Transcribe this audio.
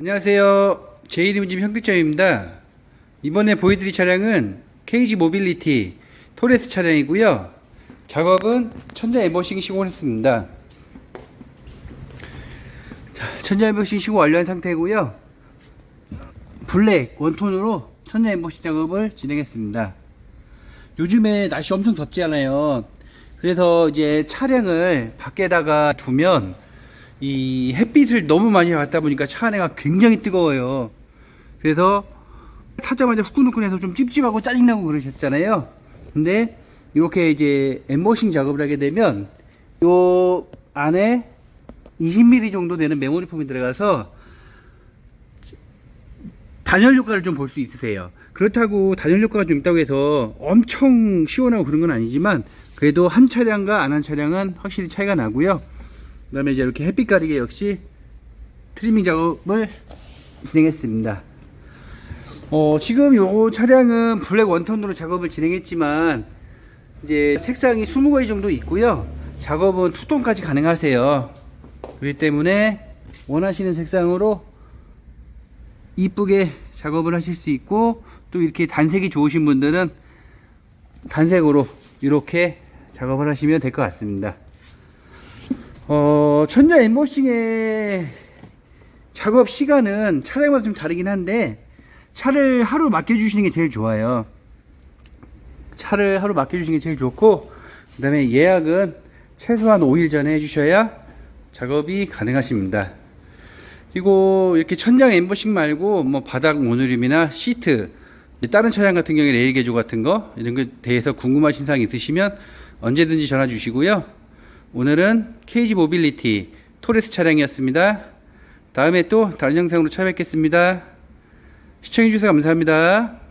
안녕하세요. 제1임집 현기점입니다. 이번에 보여드릴 차량은 KG 모빌리티 토레스 차량이고요. 작업은 천장 엠버싱 시공했습니다. 자, 천장 엠버싱 시공 완료한 상태고요. 블랙 원톤으로 천장 엠버싱 작업을 진행했습니다. 요즘에 날씨 엄청 덥지 않아요. 그래서 이제 차량을 밖에다가 두면 이 햇빛을 너무 많이 받다 보니까 차 안에가 굉장히 뜨거워요. 그래서 타자마자 후끈후끈해서 좀 찝찝하고 짜증나고 그러셨잖아요. 근데 이렇게 이제 엠버싱 작업을 하게 되면 요 안에 20mm 정도 되는 메모리 폼이 들어가서 단열 효과를 좀 볼 수 있으세요. 그렇다고 단열 효과가 좀 있다고 해서 엄청 시원하고 그런 건 아니지만 그래도 한 차량과 안 한 차량은 확실히 차이가 나고요. 그 다음에 이제 이렇게 햇빛 가리개 역시 트리밍 작업을 진행했습니다. 어, 지금 요 차량은 블랙 원톤으로 작업을 진행했지만 이제 색상이 20가지 정도 있고요. 작업은 투톤까지 가능하세요. 그렇기 때문에 원하시는 색상으로 이쁘게 작업을 하실 수 있고 또 이렇게 단색이 좋으신 분들은 단색으로 이렇게 작업을 하시면 될 것 같습니다. 어, 천장 엠보싱의 작업 시간은 차량마다 좀 다르긴 한데 차를 하루 맡겨주시는 게 제일 좋아요. 차를 하루 맡겨주시는 게 제일 좋고 그 다음에 예약은 최소한 5일 전에 해주셔야 작업이 가능하십니다. 그리고 이렇게 천장 엠버싱 말고 뭐 바닥 모듈림이나 시트 다른 차량 같은 경우에 레일 개조 같은 거 이런 거에 대해서 궁금하신 사항 있으시면 언제든지 전화 주시고요. 오늘은 KG 모빌리티 토레스 차량이었습니다. 다음에 또 다른 영상으로 찾아뵙겠습니다. 시청해주셔서 감사합니다.